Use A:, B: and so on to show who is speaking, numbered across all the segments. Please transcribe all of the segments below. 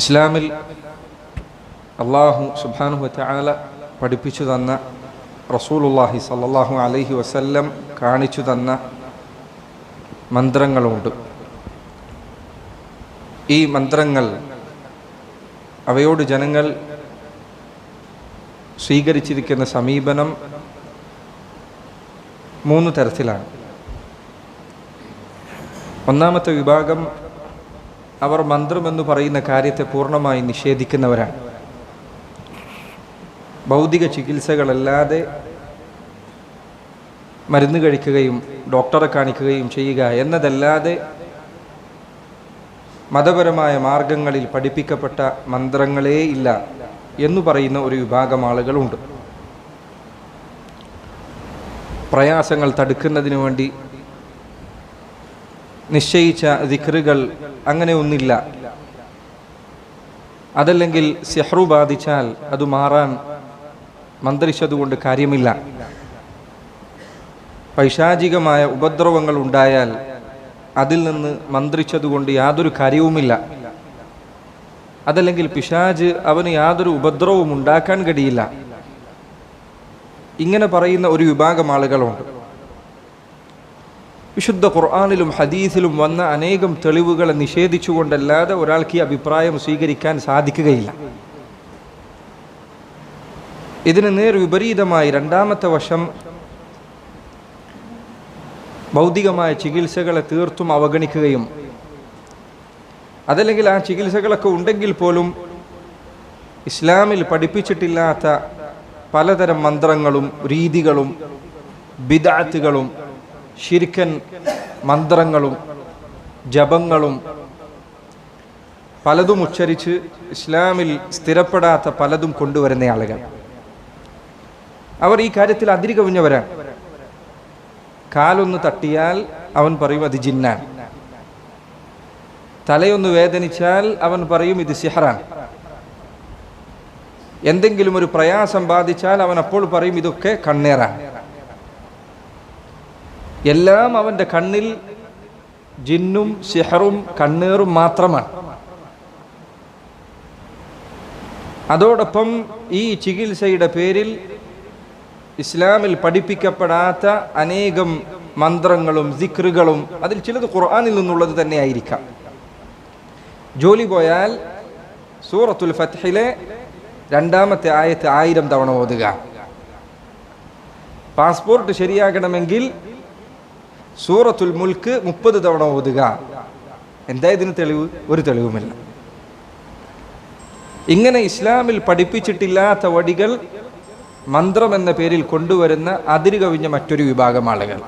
A: ഇസ്ലാമിൽ അള്ളാഹു സുബാനുഹു ചാല പഠിപ്പിച്ചു തന്ന റസൂലുല്ലാഹി സല്ലാഹു അലഹി വസല്ലം കാണിച്ചു തന്ന മന്ത്രങ്ങളുണ്ട്. ഈ മന്ത്രങ്ങൾ അവയോട് ജനങ്ങൾ സ്വീകരിച്ചിരിക്കുന്ന സമീപനം മൂന്ന് തരത്തിലാണ്. ഒന്നാമത്തെ വിഭാഗം അവർ മന്ത്രമെന്ന് പറയുന്ന കാര്യത്തെ പൂർണമായി നിഷേധിക്കുന്നവരാണ്. ഭൗതിക ചികിത്സകളല്ലാതെ മരുന്ന് കഴിക്കുകയും ഡോക്ടറെ കാണിക്കുകയും ചെയ്യുക എന്നതല്ലാതെ മതപരമായ മാർഗങ്ങളിൽ പഠിപ്പിക്കപ്പെട്ട മന്ത്രങ്ങളേ ഇല്ല എന്ന് പറയുന്ന ഒരു വിഭാഗം ആളുകളുണ്ട്. പ്രയാസങ്ങൾ തടുക്കുന്നതിന് വേണ്ടി നിശ്ചയിച്ച ദിക്റുകൾ അങ്ങനെ ഒന്നില്ല. അതല്ലെങ്കിൽ സെഹ്റു ബാധിച്ചാൽ അത് മാറാൻ മന്ത്രിച്ചതുകൊണ്ട് കാര്യമില്ല. പൈശാചികമായ ഉപദ്രവങ്ങൾ ഉണ്ടായാൽ അതിൽ നിന്ന് മന്ത്രിച്ചതുകൊണ്ട് യാതൊരു കാര്യവുമില്ല. അതല്ലെങ്കിൽ പിശാജ് അവന് യാതൊരു ഉപദ്രവവും ഉണ്ടാക്കാൻ കഴിയില്ല. ഇങ്ങനെ പറയുന്ന ഒരു വിഭാഗം ആളുകളുണ്ട്. വിശുദ്ധ ഖുർആാനിലും ഹദീസിലും വന്ന അനേകം തെളിവുകളെ നിഷേധിച്ചുകൊണ്ടല്ലാതെ ഒരാൾക്ക് ഈ അഭിപ്രായം സ്വീകരിക്കാൻ സാധിക്കുകയില്ല. ഇതിന് നേർ വിപരീതമായി രണ്ടാമത്തെ വശം ഭൗതികമായ ചികിത്സകളെ തീർത്തും അവഗണിക്കുകയും അതല്ലെങ്കിൽ ആ ചികിത്സകളൊക്കെ ഉണ്ടെങ്കിൽ പോലും ഇസ്ലാമിൽ പഠിപ്പിച്ചിട്ടില്ലാത്ത പലതരം മന്ത്രങ്ങളും രീതികളും ബിദാത്തുകളും ശിരിക്കൻ മന്ത്രങ്ങളും ജപങ്ങളും പലതും ഉച്ചരിച്ച് ഇസ്ലാമിൽ സ്ഥിരപ്പെടാത്ത പലതും കൊണ്ടുവരുന്ന ആളുകൾ. അവർ ഈ കാര്യത്തിൽ അതിരി കവിഞ്ഞവരാണ് കാലൊന്ന് തട്ടിയാൽ അവൻ പറയും അത് ജിന്നാൻ. തലയൊന്ന് വേദനിച്ചാൽ അവൻ പറയും ഇത് സിഹറാൻ. എന്തെങ്കിലും ഒരു പ്രയാസം ബാധിച്ചാൽ അവൻ അപ്പോൾ പറയും ഇതൊക്കെ കണ്ണേറാൻ എല്ലാം അവന്റെ കണ്ണിൽ ജിന്നും സിഹറും കണ്ണേറും മാത്രമാണ്. അതോടൊപ്പം ഈ ചികിത്സയുടെ പേരിൽ ഇസ്ലാമിൽ പഠിപ്പിക്കപ്പെടാത്ത അനേകം മന്ത്രങ്ങളും സിക്റുകളും അതിൽ ചിലത് ഖുർആാനിൽ നിന്നുള്ളത് തന്നെ ആയിരിക്കാം ജോലി പോയാൽ സൂറത്തുൽ ഫത്ഹിലെ രണ്ടാമത്തെ ആയത്ത് ആയിരം തവണ ഓതുക. പാസ്പോർട്ട് ശരിയാകണമെങ്കിൽ സൂറത്തുൽ മുൽക്ക് മുപ്പത് തവണ ഓതുക. എന്താ ഇതിന് തെളിവ്? ഒരു തെളിവുമില്ല. ഇങ്ങനെ ഇസ്ലാമിൽ പഠിപ്പിച്ചിട്ടില്ലാത്ത വടികൾ മന്ത്രം എന്ന പേരിൽ കൊണ്ടുവരുന്ന അതിര് കവിഞ്ഞ മറ്റൊരു വിഭാഗം ആളുകൾ.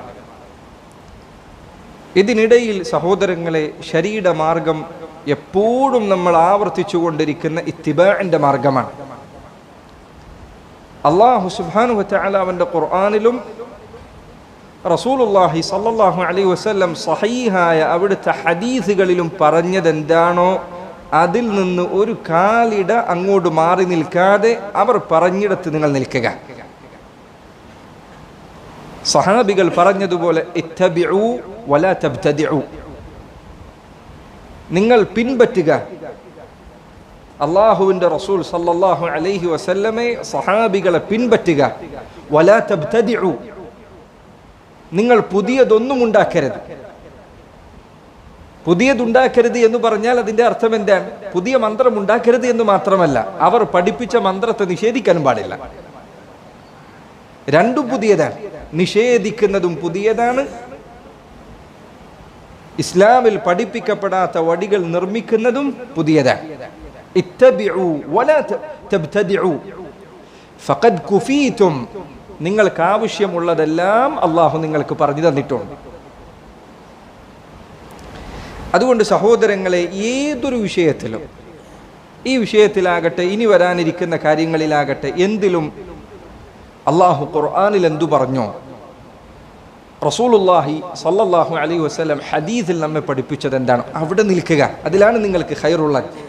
A: ഇതിനിടയിൽ സഹോദരങ്ങളെ ശരീര മാർഗം എപ്പോഴും നമ്മൾ ആവർത്തിച്ചു കൊണ്ടിരിക്കുന്ന ഇത്തിബാന്റെ മാർഗമാണ്. അള്ളാഹു സുബാനു ഖുർആാനിലും റസൂലുല്ലാഹി സല്ലല്ലാഹു അലൈഹി വസല്ലം സഹീഹായ അവിടുത്തെ ഹദീസുകളിലും പറഞ്ഞത് എന്താണോ അതിൽ നിന്ന് ഒരു കാലിട അങ്ങോട്ട് മാറി നിൽക്കാതെ അവർ പറഞ്ഞിടത്ത് നിങ്ങൾ നിൽക്കുക. സഹാബികൾ പറഞ്ഞതുപോലെ നിങ്ങൾ പിൻപറ്റുക. അള്ളാഹുവിന്റെ റസൂൽ സല്ലാഹു അലൈഹി വസല്ലമെ സഹാബികളെ പിൻപറ്റുക. വലാ തബ്തദിഉ നിങ്ങൾ പുതിയതൊന്നും ഉണ്ടാക്കരുത്. പുതിയതുണ്ടാക്കരുത് എന്ന് പറഞ്ഞാൽ അതിന്റെ അർത്ഥം എന്താണ്? പുതിയ മന്ത്രം ഉണ്ടാക്കരുത് എന്ന് മാത്രമല്ല അവർ പഠിപ്പിച്ച മന്ത്രത്തെ നിഷേധിക്കാനും പാടില്ല. രണ്ടും പുതിയതാണ്. നിഷേധിക്കുന്നതും പുതിയതാണ്. ഇസ്ലാമിൽ പഠിപ്പിക്കപ്പെടാത്ത വടികൾ നിർമ്മിക്കുന്നതും പുതിയതാണ്. ഇത്തബിഉ വലാ തബ്തദിഉ ഫഖദ് കുഫീതും നിങ്ങൾക്ക് ആവശ്യമുള്ളതെല്ലാം അള്ളാഹു നിങ്ങൾക്ക് പറഞ്ഞു തന്നിട്ടുണ്ട്. അതുകൊണ്ട് സഹോദരങ്ങളെ ഏതൊരു വിഷയത്തിലും ഈ വിഷയത്തിലാകട്ടെ ഇനി വരാനിരിക്കുന്ന കാര്യങ്ങളിലാകട്ടെ എന്തിലും അള്ളാഹു ഖുർആാനിൽ എന്തു പറഞ്ഞോ? റസൂലുല്ലാഹി സല്ലല്ലാഹു അലൈഹി വസ്ലം ഹദീസിൽ നമ്മെ പഠിപ്പിച്ചത് എന്താണ് അവിടെ നിൽക്കുക. അതിലാണ് നിങ്ങൾക്ക് ഖൈറുള്ളത്.